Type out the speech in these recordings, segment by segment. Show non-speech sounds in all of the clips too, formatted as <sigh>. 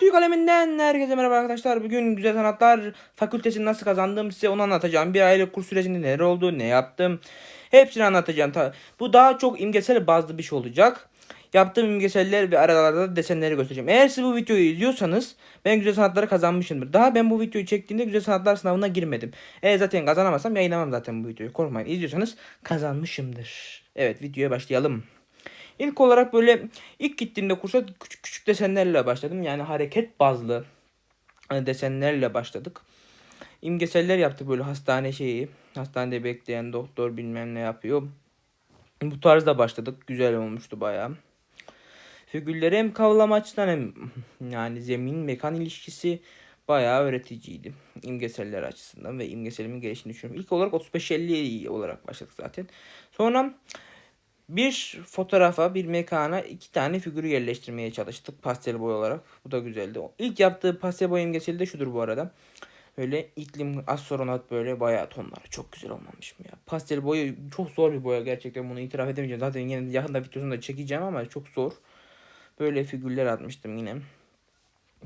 Türk aleminden herkese merhaba arkadaşlar. Bugün Güzel Sanatlar Fakültesini nasıl kazandım size onu anlatacağım. Bir aylık kurs sürecinde neler oldu, ne yaptım. Hepsini anlatacağım. Ta- Bu daha çok imgesel bazlı bir şey olacak. Yaptığım imgeseller ve aralarda da desenleri göstereceğim. Eğer siz bu videoyu izliyorsanız ben güzel sanatları kazanmışımdır. Daha ben bu videoyu çektiğimde güzel sanatlar sınavına girmedim. Eğer zaten kazanamazsam yayınlamam zaten bu videoyu. Korkmayın. İzliyorsanız kazanmışımdır. Evet videoya başlayalım. İlk olarak böyle ilk gittiğimde kursa küçük küçük desenlerle başladım. Yani hareket bazlı hani desenlerle başladık. İmgeseller yaptık böyle hastane şeyi. Hastanede bekleyen doktor bilmem ne yapıyor. Bu tarzda başladık. Güzel olmuştu bayağı. Figürleri hem kavramaçtan hem yani zemin mekan ilişkisi bayağı öğreticiydi. İmgeseller açısından ve imgeselimin gelişini düşünüyorum. İlk olarak 35-50 olarak başladık zaten. Sonra bir fotoğrafa, bir mekana iki tane figürü yerleştirmeye çalıştık pastel boy olarak. Bu da güzeldi. İlk yaptığı pastel boy imgeseli de şudur bu arada. Böyle iklim astronot böyle bayağı tonları çok güzel olmamış mı ya. Pastel boyu çok zor bir boya gerçekten bunu itiraf edemeyeceğim. Zaten yine yakında videosunu da çekeceğim ama çok zor. Böyle figürler atmıştım yine.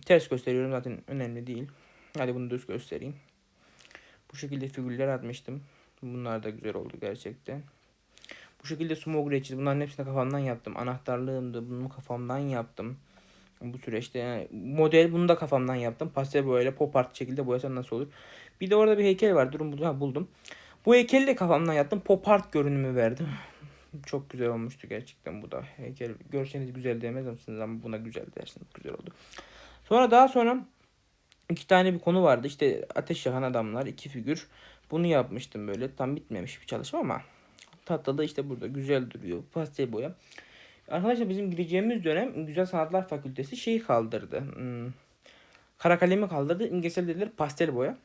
Ters gösteriyorum zaten önemli değil. Hadi bunu düz göstereyim. Bu şekilde figürler atmıştım. Bunlar da güzel oldu gerçekten. Bu şekilde smog reçiz. Bunların hepsini kafamdan yaptım. Anahtarlığımdı. Bunu kafamdan yaptım. Bu süreçte yani model bunu da kafamdan yaptım. Pastel boyayla pop art şekilde boyasam nasıl olur. Bir de orada bir heykel var. Durun ha, buldum. Bu heykeli de kafamdan yaptım. Pop art görünümü verdim. <laughs> Çok güzel olmuştu gerçekten bu da. Heykel görseniz güzel demez misiniz ama buna güzel dersiniz. Güzel oldu. Sonra daha sonra iki tane bir konu vardı. İşte ateş yakan adamlar, iki figür. Bunu yapmıştım böyle. Tam bitmemiş bir çalışma ama da işte burada güzel duruyor. Pastel boya. Arkadaşlar bizim gireceğimiz dönem Güzel Sanatlar Fakültesi şeyi kaldırdı. Hmm, kara kalemi kaldırdı. İmgesel dediler pastel boya.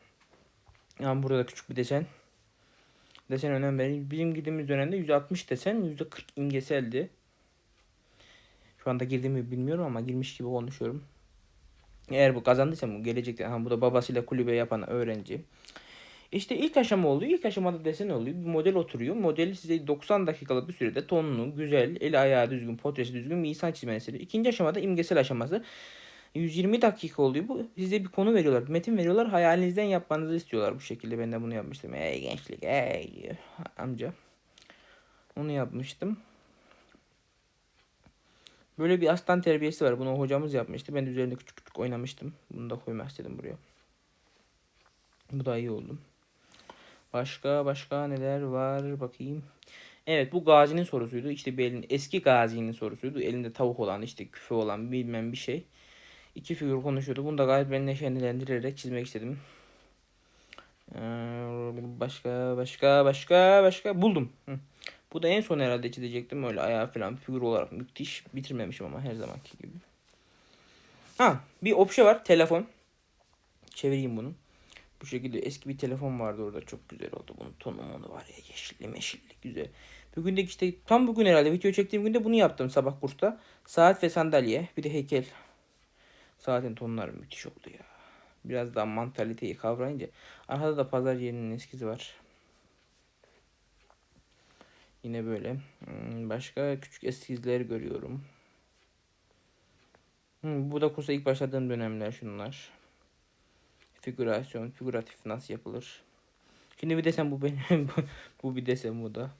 Yani burada da küçük bir desen. Desen önem verin. Bizim girdiğimiz dönemde 160 desen, %40 imgeseldi. Şu anda girdiğimi bilmiyorum ama girmiş gibi konuşuyorum. Eğer bu kazandıysam bu gelecekte. Ha, bu da babasıyla kulübe yapan öğrenci. İşte ilk aşama oluyor. İlk aşamada desen oluyor. Bir model oturuyor. Modeli size 90 dakikalık bir sürede tonlu, güzel, eli ayağı düzgün, portresi düzgün bir insan çizmeni. İkinci aşamada imgesel aşaması. 120 dakika oluyor bu. Size bir konu veriyorlar. Bir metin veriyorlar. Hayalinizden yapmanızı istiyorlar bu şekilde. Ben de bunu yapmıştım. Ey gençlik ey amca. Onu yapmıştım. Böyle bir aslan terbiyesi var. Bunu hocamız yapmıştı. Ben de üzerinde küçük küçük oynamıştım. Bunu da koymak istedim buraya. Bu da iyi oldu. Başka başka neler var bakayım. Evet bu Gazi'nin sorusuydu. İşte bir elin eski Gazi'nin sorusuydu. Elinde tavuk olan işte küfe olan bilmem bir şey. İki figür konuşuyordu. Bunu da gayet beni neşelendirerek çizmek istedim. Ee, başka başka başka başka buldum. Bu da en son herhalde çizecektim. Öyle ayağı falan figür olarak müthiş. Bitirmemişim ama her zamanki gibi. Ha bir obje var. Telefon. Çevireyim bunu. Bu şekilde eski bir telefon vardı orada. Çok güzel oldu. Bunun tonu onu var ya yeşilli meşilli güzel. Bugün de işte tam bugün herhalde video çektiğim günde bunu yaptım sabah kursta. Saat ve sandalye bir de heykel. Saatin tonları müthiş oldu ya. Biraz daha mantaliteyi kavrayınca. Arkada da pazar yerinin eskizi var. Yine böyle. Hmm, Başka küçük eskizler görüyorum. Hmm, Bu da kursa ilk başladığım dönemler şunlar. Figürasyon, figüratif nasıl yapılır? Şimdi bir desen bu benim. <laughs> bu bir desen bu da.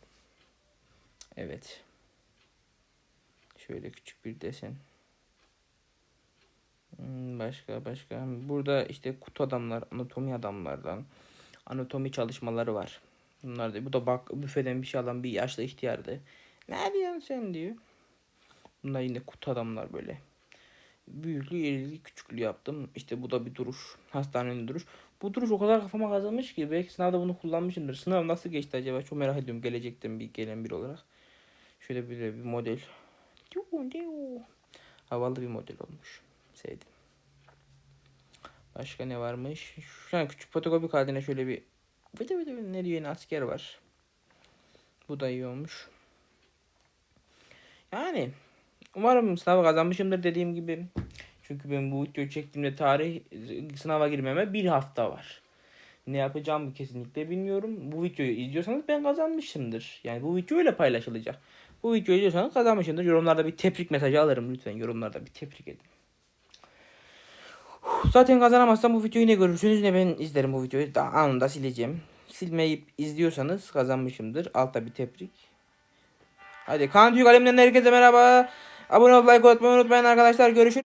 Evet. Şöyle küçük bir desen. Hmm, Başka başka. Burada işte kutu adamlar, anatomi adamlardan anatomi çalışmaları var. Bunlar da bu da bak büfeden bir şey alan bir yaşlı ihtiyardı. Ne diyorsun sen diyor. Bunlar yine kutu adamlar böyle. Büyüklüğü, iriliği, küçüklüğü yaptım. İşte bu da bir duruş. Hastanenin duruş. Bu duruş o kadar kafama kazanmış ki belki sınavda bunu kullanmışımdır. Sınav nasıl geçti acaba? Çok merak ediyorum gelecekten bir gelen biri olarak. Şöyle bir de bir model. Havalı bir model olmuş. Sevdim. Başka ne varmış? Şu an küçük fotokopi kağıdına şöyle bir vıdı vıdı ne diyor yine asker var. Bu da iyi olmuş. Yani umarım sınavı kazanmışımdır dediğim gibi. Çünkü ben bu videoyu çektiğimde tarih sınava girmeme bir hafta var. Ne yapacağımı kesinlikle bilmiyorum. Bu videoyu izliyorsanız ben kazanmışımdır. Yani bu video öyle paylaşılacak. Bu videoyu izliyorsanız kazanmışımdır. Yorumlarda bir tebrik mesajı alırım lütfen. Yorumlarda bir tebrik edin. Zaten kazanamazsam bu videoyu ne görürsünüz ne ben izlerim bu videoyu. Daha anında sileceğim. Silmeyip izliyorsanız kazanmışımdır. Altta bir tebrik. Hadi Kaan Tüyük Alem'den herkese merhaba. Abone ol, like atmayı unutmayın arkadaşlar. Görüşürüz.